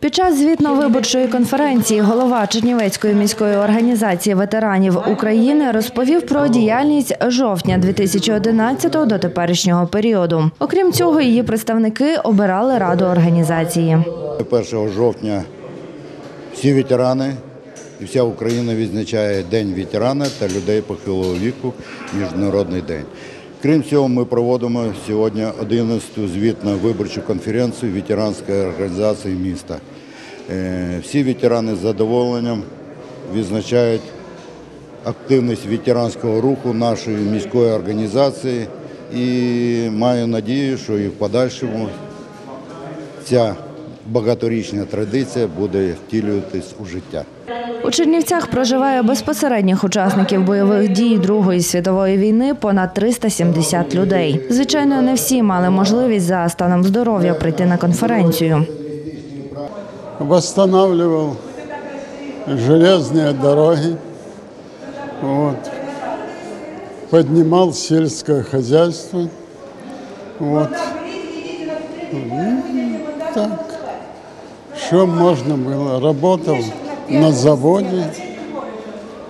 Під час звітно-виборчої конференції голова Чернівецької міської організації ветеранів України розповів про діяльність жовтня 2011 до теперішнього періоду. Окрім цього, її представники обирали раду організації. 1 жовтня всі ветерани і вся Україна відзначає День ветерана та людей похилого віку, Міжнародний день. Крім цього, ми проводимо сьогодні 11-ту звітну виборчу конференцію ветеранської організації міста. Е, Всі ветерани з задоволенням відзначають активність ветеранського руху нашої міської організації і маю надію, що і в подальшому ця багаторічна традиція буде втілюватись у життя. У Чернівцях проживає безпосередніх учасників бойових дій Другої світової війни понад 370 людей. Звичайно, не всі мали можливість за станом здоров'я прийти на конференцію. Восстанавливал железные дороги, вот, поднимал сельское хозяйство. Вот. Так. Что можно было? Работал на заводе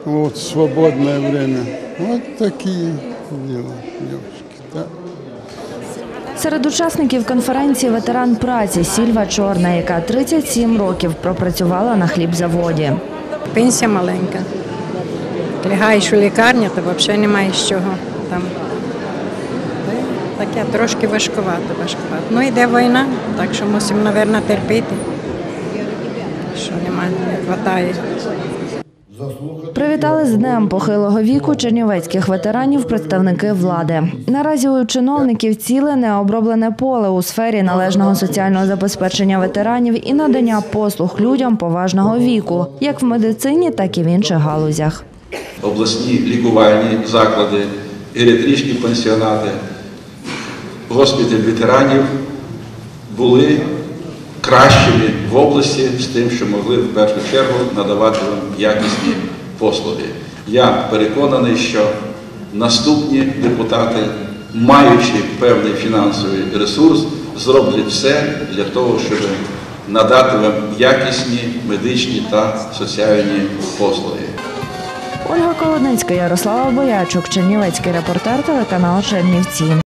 вот, в свободное время. Вот такие дела, девушки. Да. Серед учасників конференції ветеран праці Сільва Чорна, яка 37 років пропрацювала на хлібзаводі. Пенсія маленька. Лягаєш у лікарню, то взагалі немає з чого там. Таке трошки важкувато, важкувато. Ну йде війна, так що мусимо, мабуть, терпіти. Що немає, не вистачає. Привітали з днем похилого віку чернівецьких ветеранів представники влади. Наразі у чиновників ціле необроблене поле у сфері належного соціального забезпечення ветеранів і надання послуг людям поважного віку, як в медицині, так і в інших галузях. обласні лікувальні заклади, геріатричні пансіонати, госпіталь ветеранів були кращими в області з тим, що могли в першу чергу надавати вам якісні послуги. Я переконаний, що наступні депутати, маючи певний фінансовий ресурс, зроблять все для того, щоб надати вам якісні медичні та соціальні послуги. Ольга Колодницька, Ярослава Боячук, Чернівецький репортер, телеканал Чернівці.